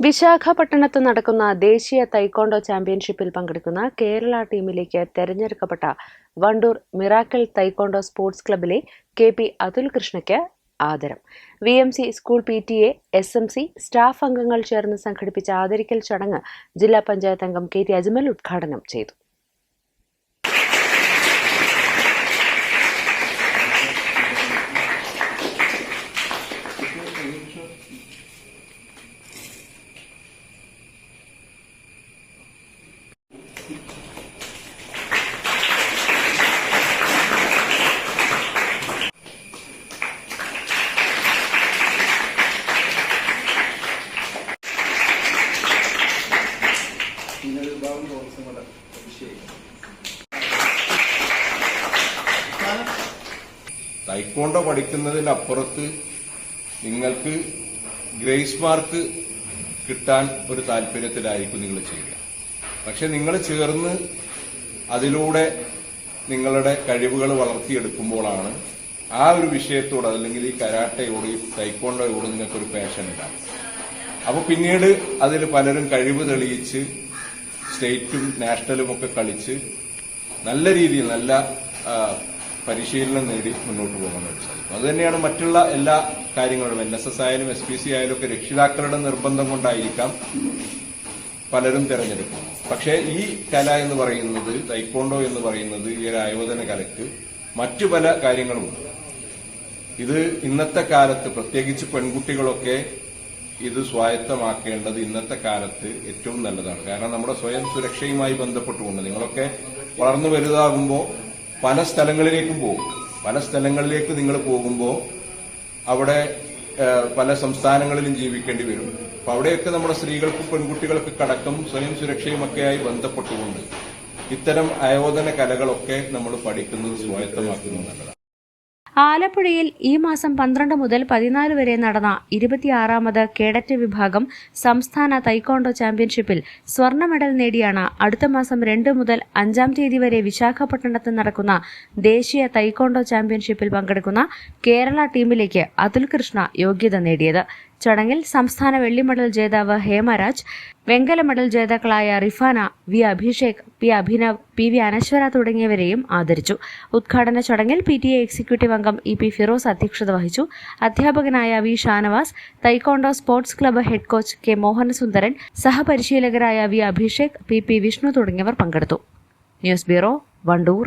വിശാഖപട്ടണത്ത് നടക്കുന്ന ദേശീയ തൈക്കോണ്ടോ ചാമ്പ്യൻഷിപ്പിൽ പങ്കെടുക്കുന്ന കേരള ടീമിലേക്ക് തെരഞ്ഞെടുക്കപ്പെട്ട വണ്ടൂർ മിറാക്കിൾ തൈക്കോണ്ടോ സ്പോർട്സ് ക്ലബിലെ കെ പി അതുൽ കൃഷ്ണയ്ക്ക് ആദരം. V M C school P T A S M C staff അംഗങ്ങൾ ചേർന്ന് സംഘടിപ്പിച്ച ആദരിക്കൽ ചടങ്ങ് ജില്ലാ പഞ്ചായത്ത് അംഗം കെ ടി അജ്മൽ ഉദ്ഘാടനം ചെയ്തു. തൈക്കോണ്ടോ പഠിക്കുന്നതിനപ്പുറത്ത് നിങ്ങൾക്ക് ഗ്രേസ് മാർക്ക് കിട്ടാൻ ഒരു താല്പര്യത്തിലായിരിക്കും നിങ്ങൾ ചെയ്യുക. പക്ഷെ നിങ്ങൾ ചേർന്ന് അതിലൂടെ നിങ്ങളുടെ കഴിവുകൾ വളർത്തിയെടുക്കുമ്പോഴാണ് ആ ഒരു വിഷയത്തോട് അല്ലെങ്കിൽ ഈ കരാട്ടയോട് ഈ തൈക്കോണ്ടോയോട് നിങ്ങൾക്കൊരു പാഷൻ ഉണ്ടാകും അപ്പോൾ പിന്നീട് അതിൽ പലരും കഴിവ് തെളിയിച്ച് സ്റ്റേറ്റും നാഷണലും ഒക്കെ കളിച്ച് നല്ല രീതിയിൽ നല്ല പരിശീലനം നേടി മുന്നോട്ട് പോകാനായിട്ട് സാധിക്കും അതുതന്നെയാണ് മറ്റുള്ള എല്ലാ കാര്യങ്ങളും എൻ എസ് എസ് ആയാലും എസ് പി സി ആയാലും ഒക്കെ രക്ഷിതാക്കളുടെ നിർബന്ധം കൊണ്ടായിരിക്കാം പലരും തിരഞ്ഞെടുക്കും. പക്ഷേ ഈ കല എന്ന് പറയുന്നത് തൈക്കോണ്ടോ എന്ന് പറയുന്നത് ഈ ഒരു ആയോധന കലയ്ക്ക് മറ്റു പല കാര്യങ്ങളുമുണ്ട്. ഇത് ഇന്നത്തെ കാലത്ത് പ്രത്യേകിച്ച് പെൺകുട്ടികളൊക്കെ ഇത് സ്വായത്തമാക്കേണ്ടത് ഇന്നത്തെ കാലത്ത് ഏറ്റവും നല്ലതാണ്. കാരണം നമ്മുടെ സ്വയം സുരക്ഷയുമായി ബന്ധപ്പെട്ടുകൊണ്ട് നിങ്ങളൊക്കെ വളർന്നു വലുതാകുമ്പോൾ പല സ്ഥലങ്ങളിലേക്കും പോകും. പല സ്ഥലങ്ങളിലേക്ക് നിങ്ങൾ പോകുമ്പോൾ അവിടെ പല സംസ്ഥാനങ്ങളിലും ജീവിക്കേണ്ടി വരും. അപ്പൊ അവിടെയൊക്കെ നമ്മുടെ സ്ത്രീകൾക്കും പെൺകുട്ടികൾക്ക് കടക്കം സ്വയം സുരക്ഷയുമൊക്കെയായി ബന്ധപ്പെട്ടുകൊണ്ട് ഇത്തരം ആയോധന കലകളൊക്കെ നമ്മൾ പഠിക്കുന്നത് സ്വായത്തമാക്കുന്നത് ആലപ്പുഴയിൽ ഈ മാസം പന്ത്രണ്ട് മുതൽ പതിനാല് വരെ നടന്ന ഇരുപത്തിയാറാമത് കേഡറ്റ് വിഭാഗം സംസ്ഥാന തൈക്കോണ്ടോ ചാമ്പ്യൻഷിപ്പിൽ സ്വർണ മെഡൽ നേടിയാണ് അടുത്ത മാസം രണ്ട് മുതൽ അഞ്ചാം തീയതി വരെ വിശാഖപട്ടണത്ത് നടക്കുന്ന ദേശീയ തൈക്കോണ്ടോ ചാമ്പ്യൻഷിപ്പിൽ പങ്കെടുക്കുന്ന കേരള ടീമിലേക്ക് അതുൽ കൃഷ്ണ യോഗ്യത നേടിയത്. ചടങ്ങിൽ സംസ്ഥാന വെള്ളി മെഡൽ ജേതാവ് ഹേമരാജ് വെങ്കല മെഡൽ ജേതാക്കളായ Rifana V Abhishek P Abhinav P V Anaswara തുടങ്ങിയവരെയും ആദരിച്ചു. ഉദ്ഘാടന ചടങ്ങിൽ പി ടി എ എക്സിക്യൂട്ടീവ് അംഗം ഇ പി ഫിറോസ് അധ്യക്ഷത വഹിച്ചു. അധ്യാപകനായ V Shanavas taekwondo sports club head coach K Mohanasundaran സഹപരിശീലകരായ V Abhishek P P Vishnu തുടങ്ങിയവർ പങ്കെടുത്തു. News bureau Wandoor.